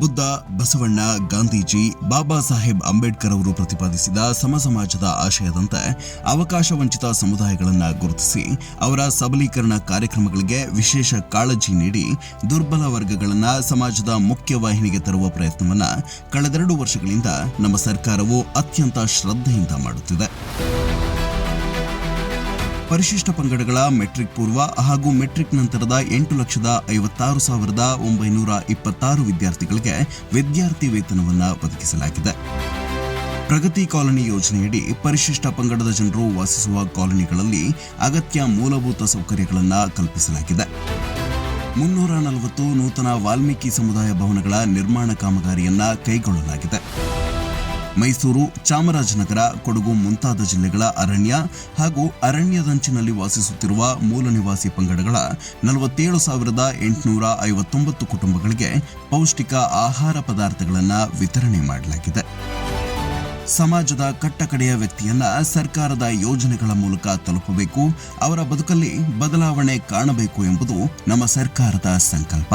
ಬುದ್ಧ, ಬಸವಣ್ಣ, ಗಾಂಧೀಜಿ, ಬಾಬಾ ಸಾಹೇಬ್ ಅಂಬೇಡ್ಕರ್ ಅವರು ಪ್ರತಿಪಾದಿಸಿದ ಸಮ ಸಮಾಜದ ಆಶಯದಂತೆ ಅವಕಾಶ ವಂಚಿತ ಸಮುದಾಯಗಳನ್ನು ಗುರುತಿಸಿ ಅವರ ಸಬಲೀಕರಣ ಕಾರ್ಯಕ್ರಮಗಳಿಗೆ ವಿಶೇಷ ಕಾಳಜಿ ನೀಡಿ ದುರ್ಬಲ ವರ್ಗಗಳನ್ನು ಸಮಾಜದ ಮುಖ್ಯವಾಹಿನಿಗೆ ತರುವ ಪ್ರಯತ್ನವನ್ನು ಕಳೆದೆರಡು ವರ್ಷಗಳಿಂದ ನಮ್ಮ ಸರ್ಕಾರವು ಅತ್ಯಂತ ಶ್ರದ್ಧೆಯಿಂದ ಮಾಡುತ್ತಿದೆ. ಪರಿಶಿಷ್ಟ ಪಂಗಡಗಳ ಮೆಟ್ರಿಕ್ ಪೂರ್ವ ಹಾಗೂ ಮೆಟ್ರಿಕ್ ನಂತರದ ಎಂಟು ಲಕ್ಷದ ಐವತ್ತಾರು ಸಾವಿರದ ಒಂಬೈನೂರ ಇಪ್ಪತ್ತಾರು ವಿದ್ಯಾರ್ಥಿಗಳಿಗೆ ವಿದ್ಯಾರ್ಥಿ ವೇತನವನ್ನು ಒದಗಿಸಲಾಗಿದೆ. ಪ್ರಗತಿ ಕಾಲನಿ ಯೋಜನೆಯಡಿ ಪರಿಶಿಷ್ಟ ಪಂಗಡದ ಜನರು ವಾಸಿಸುವ ಕಾಲನಿಗಳಲ್ಲಿ ಅಗತ್ಯ ಮೂಲಭೂತ ಸೌಕರ್ಯಗಳನ್ನು ಕಲ್ಪಿಸಲಾಗಿದೆ. ಮುನ್ನೂರ ನಲವತ್ತು ನೂತನ ವಾಲ್ಮೀಕಿ ಸಮುದಾಯ ಭವನಗಳ ನಿರ್ಮಾಣ ಕಾಮಗಾರಿಯನ್ನು ಕೈಗೊಳ್ಳಲಾಗಿದೆ. ಮೈಸೂರು, ಚಾಮರಾಜನಗರ, ಕೊಡಗು ಮುಂತಾದ ಜಿಲ್ಲೆಗಳ ಅರಣ್ಯ ಹಾಗೂ ಅರಣ್ಯದಂಚಿನಲ್ಲಿ ವಾಸಿಸುತ್ತಿರುವ ಮೂಲ ನಿವಾಸಿ ಪಂಗಡಗಳ ನಲವತ್ತೇಳು ಸಾವಿರದ ಎಂಟುನೂರ ಐವತ್ತೊಂಬತ್ತು ಕುಟುಂಬಗಳಿಗೆ ಪೌಷ್ಟಿಕ ಆಹಾರ ಪದಾರ್ಥಗಳನ್ನು ವಿತರಣೆ ಮಾಡಲಾಗಿದೆ. ಸಮಾಜದ ಕಟ್ಟಕಡೆಯ ವ್ಯಕ್ತಿಯನ್ನ ಸರ್ಕಾರದ ಯೋಜನೆಗಳ ಮೂಲಕ ತಲುಪಬೇಕು, ಅವರ ಬದುಕಲ್ಲಿ ಬದಲಾವಣೆ ಕಾಣಬೇಕು ಎಂಬುದು ನಮ್ಮ ಸರ್ಕಾರದ ಸಂಕಲ್ಪ.